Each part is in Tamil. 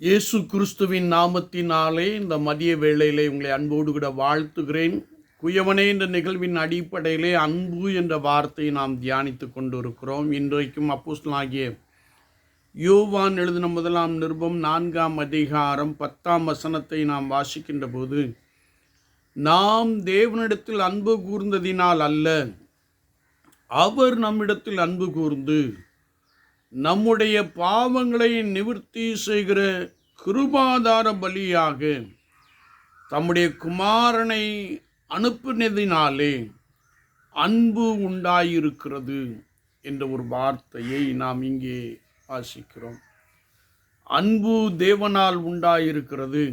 இயேசு கிறிஸ்துவின் நாமத்தினாலே இந்த மதிய வேளையிலே உங்களை அன்போடு கூட வாழ்த்துகிறேன். குயவனே என்ற நிகழ்வின் அடிப்படையிலே அன்பு என்ற வார்த்தையை நாம் தியானித்து கொண்டிருக்கிறோம். இன்றைக்கும் அப்போஸ்தலனாகிய யோவான் எழுதின முதலாம் நிருபம் நான்காம் அதிகாரம் பத்தாம் வசனத்தை நாம் வாசிக்கின்ற போது நாம் தேவனிடத்தில் அன்பு கூர்ந்ததினால் அல்ல அவர் நம்மிடத்தில் அன்பு கூர்ந்து நம்முடைய பாவங்களை நிவர்த்தி செய்கிற கிருபாதார பலியாக தம்முடைய குமாரனை அனுப்பினதினாலே அன்பு உண்டாயிருக்கிறது என்ற ஒரு வார்த்தையை நாம் இங்கே வாசிக்கிறோம். அன்பு தேவனால் உண்டாயிருக்கிறது.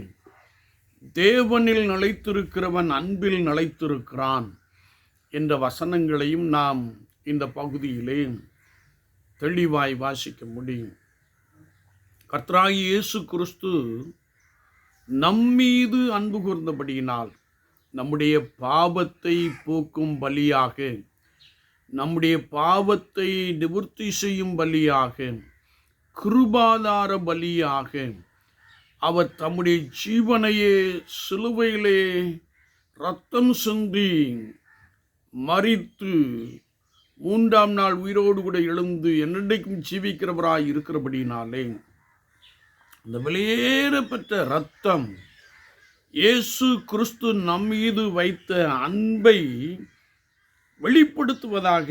தேவனில் நிலைத்திருக்கிறவன் அன்பில் நிலைத்திருக்கிறான் என்ற வசனங்களையும் நாம் இந்த பகுதியிலே தெளிவாய் வாசிக்க முடியும். கர்த்தராகி இயேசு கிறிஸ்து நம்மீது அன்பு கூர்ந்தபடியினால் நம்முடைய பாவத்தை போக்கும் பலியாக நம்முடைய பாவத்தை நிவர்த்தி செய்யும் பலியாக கிருபாதார பலியாக அவர் தம்முடைய ஜீவனையே சிலுவையிலே ரத்தம் சிந்தி மறித்து மூன்றாம் நாள் உயிரோடு கூட எழுந்து என்னென்றைக்கும் ஜீவிக்கிறவராய் இருக்கிறபடினாலே அந்த வெளியேறப்பட்ட ரத்தம் இயேசு கிறிஸ்து நம் மீது வைத்த அன்பை வெளிப்படுத்துவதாக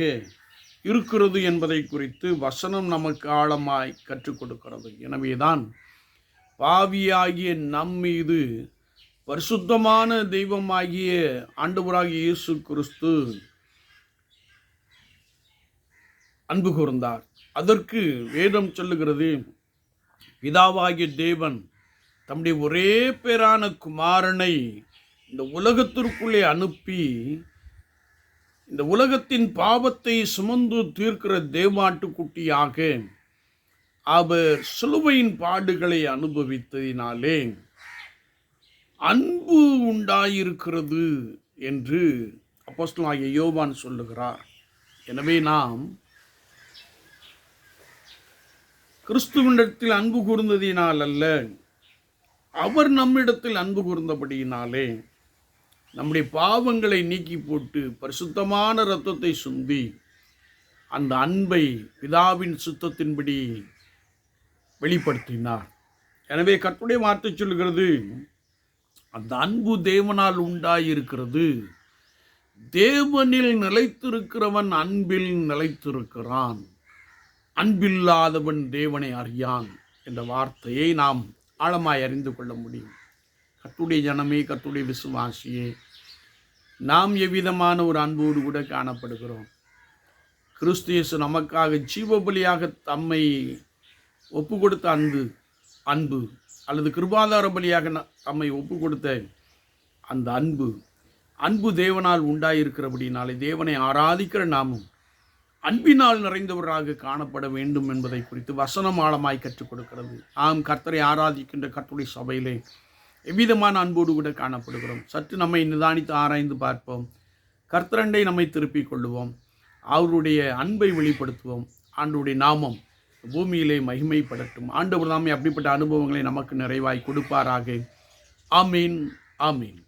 இருக்கிறது என்பதை குறித்து வசனம் நமக்கு ஆழமாய் கற்றுக் கொடுக்கிறது. எனவேதான் பாவியாகிய நம் மீது பரிசுத்தமான தெய்வமாகிய ஆண்டவராகிய இயேசு கிறிஸ்து அன்பு கூர்ந்தார். அதற்கு வேதம் சொல்லுகிறது பிதாவாகிய தேவன் தம்முடைய ஒரே பேரான குமாரனை இந்த உலகத்திற்குள்ளே அனுப்பி இந்த உலகத்தின் பாவத்தை சுமந்து தீர்க்கிற தேவாட்டுக்குட்டியாக அவர் சிலுவையின் பாடுகளை அனுபவித்ததினாலே அன்பு உண்டாயிருக்கிறது என்று அப்போஸ்டலாகிய யோவான் சொல்லுகிறார். எனவே நாம் கிறிஸ்துவனிடத்தில் அன்பு கூர்ந்ததினால் அல்ல அவர் நம்மிடத்தில் அன்பு கூர்ந்தபடியினாலே நம்முடைய பாவங்களை நீக்கி போட்டு பரிசுத்தமான இரத்தத்தை சுந்தி அந்த அன்பை பிதாவின் சுத்தத்தின்படி வெளிப்படுத்தினார். எனவே கட்டுடைய வார்த்தை சொல்கிறது அந்த அன்பு தேவனால் உண்டாயிருக்கிறது. தேவனில் நிலைத்திருக்கிறவன் அன்பில் நிலைத்திருக்கிறான். அன்பில்லாதவன் தேவனை அறியான் என்ற வார்த்தையை நாம் ஆழமாய் அறிந்து கொள்ள முடியும். கத்துடைய ஜனமே கத்துடைய விசுவாசியே நாம் எவ்விதமான ஒரு அன்போடு கூட காணப்படுகிறோம். கிறிஸ்து இயேசு நமக்காக ஜீவபலியாக தம்மை ஒப்பு கொடுத்த அன்பு அன்பு அல்லது கிருபாதார பலியாக ந- தம்மை ஒப்பு கொடுத்த அந்த அன்பு அன்பு தேவனால் உண்டாயிருக்கிறபடினாலே தேவனை ஆராதிக்கிற நாமும் அன்பினால் நிறைந்தவராக காணப்பட வேண்டும் என்பதை குறித்து வசனம் ஆழமாய் கற்றுக் கொடுக்கிறது. ஆம் கர்த்தரை ஆராதிக்கின்ற கர்த்தருடைய சபையிலே எவ்விதமான அன்போடு கூட காணப்படுகிறோம். சற்று நம்மை நிதானித்து ஆராய்ந்து பார்ப்போம். கர்த்தரண்டை நம்மை திருப்பிக் கொள்ளுவோம். அவருடைய அன்பை வெளிப்படுத்துவோம். ஆண்டுடைய நாமம் பூமியிலே மகிமைப்படட்டும் ஆண்டவர் நாமே அப்படிப்பட்ட அனுபவங்களை நமக்கு நிறைவாய் கொடுப்பாராக. ஆமீன் ஆமீன்.